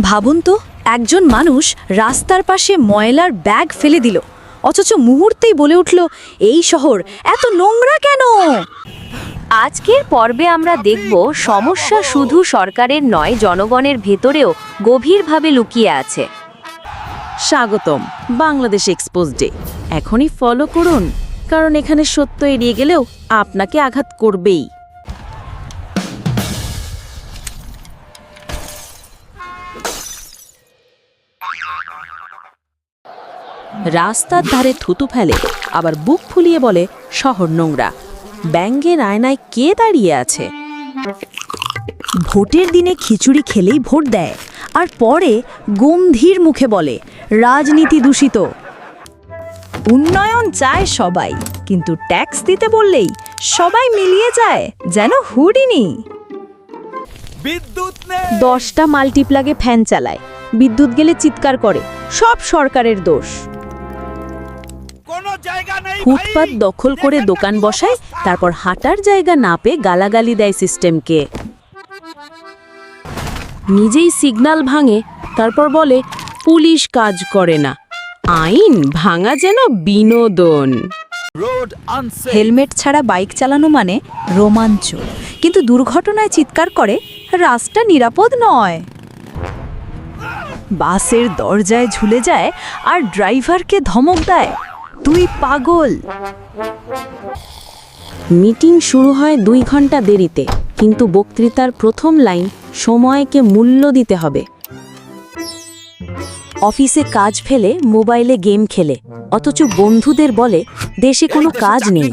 ভাবুন তো, একজন মানুষ রাস্তার পাশে ময়লার ব্যাগ ফেলে দিল, অথচ মুহূর্তেই বলে উঠল, এই শহর এত নোংরা কেন? আজকের পর্বে আমরা দেখব সমস্যা শুধু সরকারের নয়, জনগণের ভেতরেও গভীরভাবে লুকিয়ে আছে। স্বাগতম, বাংলাদেশ এক্সপোজ ডে এখনই ফলো করুন, কারণ এখানে সত্য এড়িয়ে গেলেও আপনাকে আঘাত করবেই। রাস্তার ধারে থুতু ফেলে আবার বুক ফুলিয়ে বলে শহর নোংরা। ব্যাঙ্গের আয়নায় কে দাঁড়িয়ে আছে? ভোটের দিনে খিচুড়ি খেলেই ভোট দেয় আর পরে গম্ভীর মুখে বলে রাজনীতি দূষিত। উন্নয়ন চায় সবাই কিন্তু ট্যাক্স দিতে বললেই সবাই মিলিয়ে যায় যেন হুডিনি। বিদ্যুৎ দশটা মাল্টিপ্লাগে ফ্যান চালায় বিদ্যুৎ গেলে চিৎকার করে সব সরকারের দোষ। ফুটপাত দখল করে দোকান বসায় তারপর হাঁটার জায়গা না পেয়ে গালাগালি দেয় সিস্টেমকে। নিজেই সিগন্যাল ভাঙে তারপর বলে পুলিশ কাজ করে না। আইন ভাঙা যেন বিনোদন। হেলমেট ছাড়া বাইক চালানো মানে রোমাঞ্চ। কিন্তু দুর্ঘটনায় চিৎকার করে রাস্তা নিরাপদ নয়। বাসের দরজায় ঝুলে যায় আর ড্রাইভারকে ধমক দেয়। তুই পাগল। মিটিং শুরু হয় দুই ঘণ্টা দেরিতে কিন্তু বক্তৃতার প্রথম লাইন সময়কে মূল্য দিতে হবে। অফিসে কাজ ফেলে মোবাইলে গেম খেলে অথচ বন্ধুদের বলে দেশে কোনো কাজ নেই।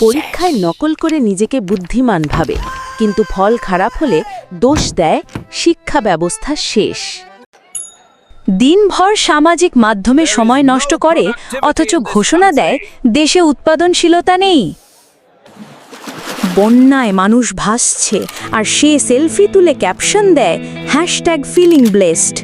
পরীক্ষায় নকল করে নিজেকে বুদ্ধিমান ভাবে কিন্তু ফল খারাপ হলে দোষ দেয় শিক্ষা ব্যবস্থা শেষ। দিনভর সামাজিক মাধ্যমে সময় নষ্ট করে অথচ ঘোষণা দেয় দেশে উৎপাদনশীলতা নেই। বন্যায় মানুষ ভাসছে আর সে সেলফি তুলে ক্যাপশন দেয় হ্যাশট্যাগ ফিলিং ব্লেসড।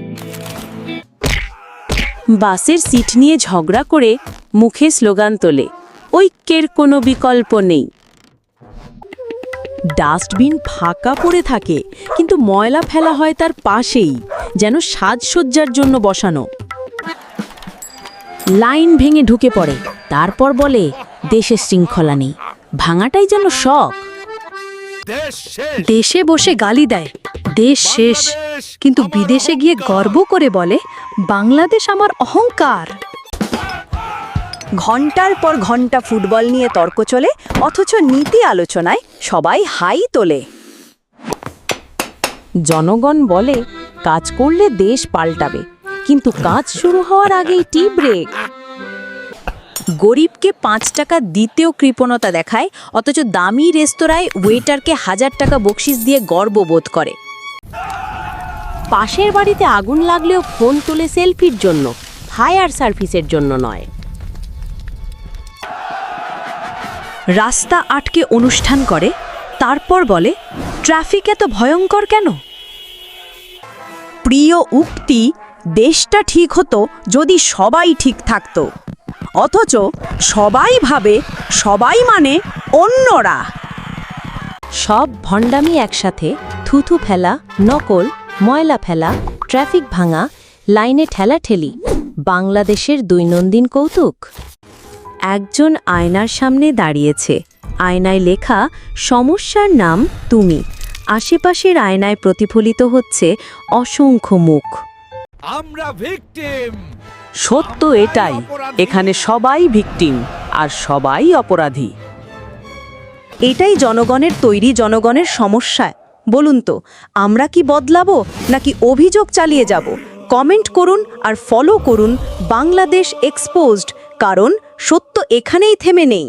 বাসের সিট নিয়ে ঝগড়া করে মুখে স্লোগান তোলে ঐক্যের কোনো বিকল্প নেই। ডাস্টবিন ফাঁকা পড়ে থাকে কিন্তু ময়লা ফেলা হয় তার পাশেই যেন সাজসজ্জার জন্য বসানো। লাইন ভেঙে ঢুকে পড়ে তারপর বলে দেশে শৃঙ্খলা নেই ভাঙাটাই যেন শখ। দেশে বসে গালি দেয় দেশ শেষ। কিন্তু বিদেশে গিয়ে গর্ব করে বলে বাংলাদেশ আমার অহংকার। ঘণ্টার পর ঘণ্টা ফুটবল নিয়ে তর্ক চলে, অথচ নীতি আলোচনায় সবাই হাই তোলে। জনগণ বলে, কাজ করলে দেশ পাল্টাবে, কিন্তু কাজ শুরু হওয়ার আগেই টি ব্রেক। গরিবকে পাঁচ টাকা দিতেও কৃপণতা দেখায়, অথচ দামি রেস্তোরাঁয় ওয়েটারকে হাজার টাকা বকশিস দিয়ে গর্ববোধ করে। পাশের বাড়িতে আগুন লাগলেও ফোন তোলে সেলফির জন্য ফায়ার সার্ভিসের জন্য নয়। রাস্তা আটকে অনুষ্ঠান করে, তারপর বলে, ট্রাফিক এত ভয়ঙ্কর কেন? প্রিয় উক্তি, দেশটা ঠিক হতো যদি সবাই ঠিক থাকতো। অথচ সবাই ভাবে, সবাই মানে অন্যরা। সব ভণ্ডামি একসাথে, থুথু ফেলা, নকল, ময়লা ফেলা, ট্রাফিক ভাঙা, লাইনে ঠেলাঠেলি, বাংলাদেশের দৈনন্দিন কৌতুক। একজন আয়নার সামনে দাঁড়িয়েছে। আয়নায় লেখা সমস্যার নাম তুমি। আশেপাশের আয়নায় প্রতিফলিত হচ্ছে অসংখ্য মুখ। আমরা ভিকটিম। সত্য এটাই এখানে সবাই ভিকটিম আর সবাই অপরাধী। এটাই জনগণের তৈরি জনগণের সমস্যা। বলুন তো আমরা কি বদলাবো নাকি অভিযোগ চালিয়ে যাব? কমেন্ট করুন আর ফলো করুন বাংলাদেশ এক্সপোজড কারণ সত্য এখানেই থেমে নেই।